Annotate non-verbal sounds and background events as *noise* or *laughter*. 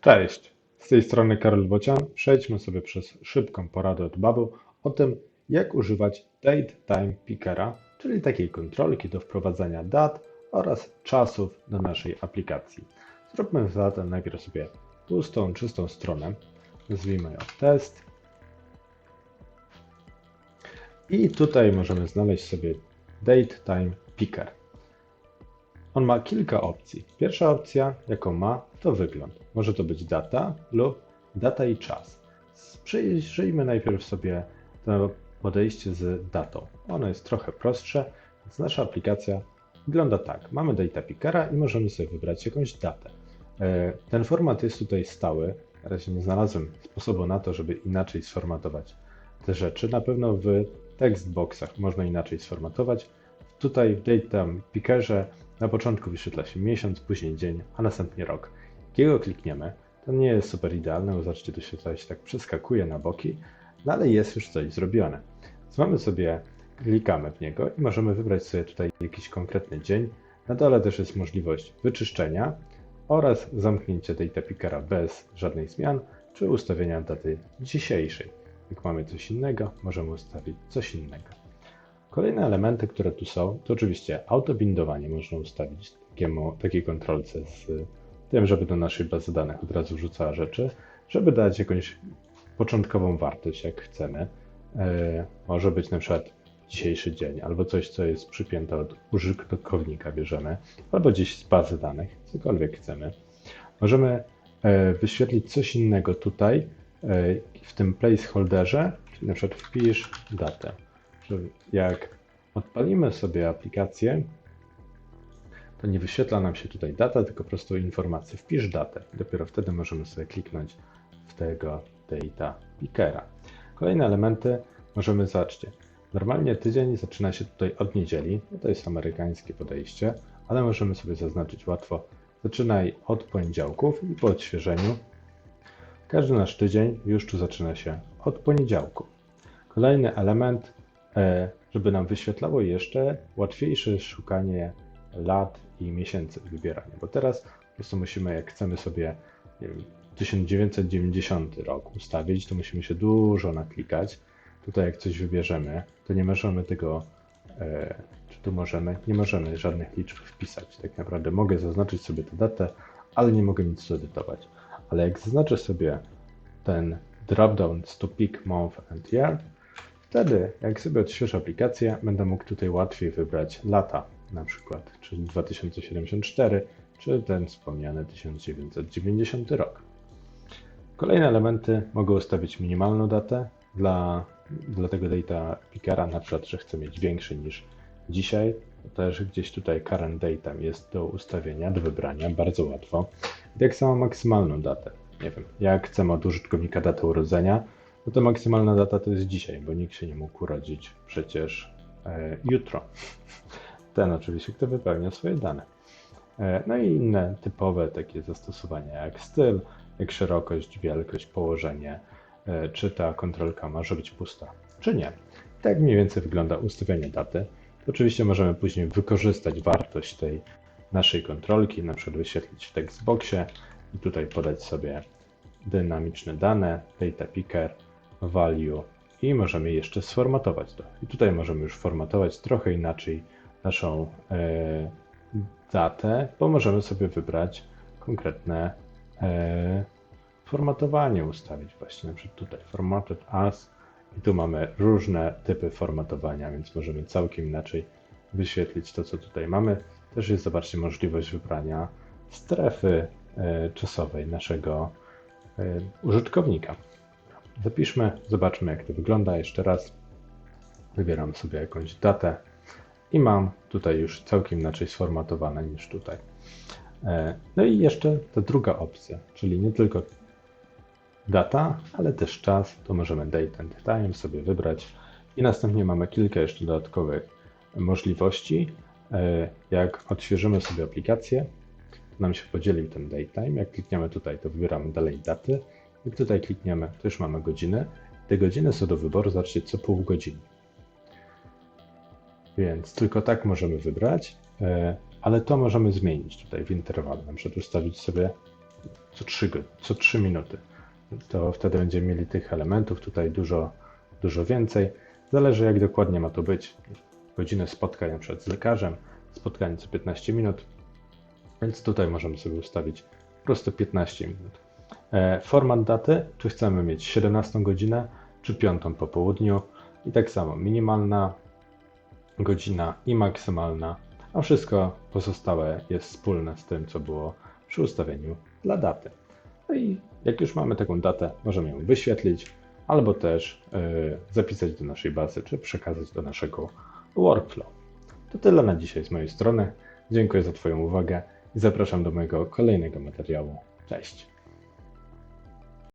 Cześć, z tej strony Karol Bocian. Przejdźmy sobie przez szybką poradę od Babu o tym, jak używać Date Time Pickera, czyli takiej kontrolki do wprowadzania dat oraz czasów do naszej aplikacji. Zróbmy zatem najpierw sobie pustą, czystą stronę. Nazwijmy ją test. I tutaj możemy znaleźć sobie Date Time Picker. On ma kilka opcji. Pierwsza opcja, jaką ma, to wygląd. Może to być data lub data i czas. Przyjrzyjmy najpierw sobie to podejście z datą. Ono jest trochę prostsze, więc nasza aplikacja wygląda tak. Mamy data pickera i możemy sobie wybrać jakąś datę. E, ten format jest tutaj stały. Na razie nie znalazłem sposobu na to, żeby inaczej sformatować te rzeczy. Na pewno w textboxach można inaczej sformatować. Tutaj w data pickerze na początku wyświetla się miesiąc, później dzień, a następnie rok. Jakiego klikniemy, to nie jest super idealne, bo zobaczcie, to się tutaj tak przeskakuje na boki, no ale jest już coś zrobione. Więc mamy sobie, klikamy w niego i możemy wybrać sobie tutaj jakiś konkretny dzień. Na dole też jest możliwość wyczyszczenia oraz zamknięcia data pickera bez żadnych zmian, czy ustawienia daty dzisiejszej. Jak mamy coś innego, możemy ustawić coś innego. Kolejne elementy, które tu są, to oczywiście autobindowanie można ustawić takiemu, takiej kontrolce z tym, żeby do naszej bazy danych od razu wrzucała rzeczy, żeby dać jakąś początkową wartość, jak chcemy. E, może być na przykład dzisiejszy dzień, albo coś, co jest przypięte od użytkownika, bierzemy, albo gdzieś z bazy danych, cokolwiek chcemy. Możemy e, wyświetlić coś innego tutaj, e, w tym placeholderze, czyli na przykład wpisz datę jak odpalimy sobie aplikację, to nie wyświetla nam się tutaj data, tylko prostu informacje. Wpisz datę. Dopiero wtedy możemy sobie kliknąć w tego data pickera. Kolejne elementy możemy zobaczcie. Normalnie tydzień zaczyna się tutaj od niedzieli, no to jest amerykańskie podejście, ale możemy sobie zaznaczyć łatwo. Zaczynaj od poniedziałków i po odświeżeniu każdy nasz tydzień już tu zaczyna się od poniedziałku. Kolejny element żeby nam wyświetlało jeszcze łatwiejsze szukanie lat i miesięcy wybierania. Bo teraz po prostu musimy, jak chcemy sobie wiem, 1990 rok ustawić, to musimy się dużo naklikać. Tutaj jak coś wybierzemy, to nie możemy tego, e, czy tu możemy, nie możemy żadnych liczb wpisać. Tak naprawdę mogę zaznaczyć sobie tę datę, ale nie mogę nic zedytować. Ale jak zaznaczę sobie ten dropdown to pick month and year, Wtedy, jak sobie odświeżę aplikację, będę mógł tutaj łatwiej wybrać lata, na przykład, czy 2074, czy ten wspomniany 1990 rok. Kolejne elementy mogę ustawić minimalną datę dla, dla tego data pickera, na przykład, że chcę mieć większy niż dzisiaj. Też gdzieś tutaj current data jest do ustawienia, do wybrania, bardzo łatwo. I tak samo maksymalną datę. Nie wiem, jak chcemy od użytkownika datę urodzenia, no to maksymalna data to jest dzisiaj, bo nikt się nie mógł urodzić przecież e, jutro. *laughs* Ten oczywiście, kto wypełnia swoje dane. E, no i inne typowe takie zastosowania, jak styl, jak szerokość, wielkość, położenie, e, czy ta kontrolka może być pusta, czy nie. Tak mniej więcej wygląda ustawianie daty. Oczywiście możemy później wykorzystać wartość tej naszej kontrolki, na przykład wyświetlić w textboxie i tutaj podać sobie dynamiczne dane, data picker, value i możemy jeszcze sformatować to. I tutaj możemy już formatować trochę inaczej naszą e, datę, bo możemy sobie wybrać konkretne e, formatowanie ustawić właśnie, na przykład tutaj formatted as i tu mamy różne typy formatowania, więc możemy całkiem inaczej wyświetlić to, co tutaj mamy. Też jest, zobaczcie, możliwość wybrania strefy e, czasowej naszego e, użytkownika. Zapiszmy, zobaczmy jak to wygląda jeszcze raz. Wybieram sobie jakąś datę i mam tutaj już całkiem inaczej sformatowane niż tutaj. E, no i jeszcze ta druga opcja, czyli nie tylko data, ale też czas, to możemy date and time sobie wybrać i następnie mamy kilka jeszcze dodatkowych możliwości. E, jak odświeżymy sobie aplikację, nam się podzielił ten date time. Jak klikniemy tutaj, to wybieramy dalej daty jak tutaj klikniemy, to już mamy godzinę. Te godziny są do wyboru, zobaczcie, co pół godziny. Więc tylko tak możemy wybrać, e, ale to możemy zmienić tutaj w interwale. Na przykład ustawić sobie co 3, go- co 3 minuty. To wtedy będziemy mieli tych elementów tutaj dużo, dużo więcej. Zależy jak dokładnie ma to być. Godzinę spotkań na przykład z lekarzem, spotkanie co 15 minut, więc tutaj możemy sobie ustawić po prostu 15 minut. E, Format daty, czy chcemy mieć 17 godzinę, czy 5 po południu i tak samo minimalna godzina i maksymalna, a wszystko pozostałe jest wspólne z tym, co było przy ustawieniu dla daty. No i jak już mamy taką datę, możemy ją wyświetlić albo też e, zapisać do naszej bazy, czy przekazać do naszego workflow. To tyle na dzisiaj z mojej strony. Dziękuję za Twoją uwagę i zapraszam do mojego kolejnego materiału. Cześć!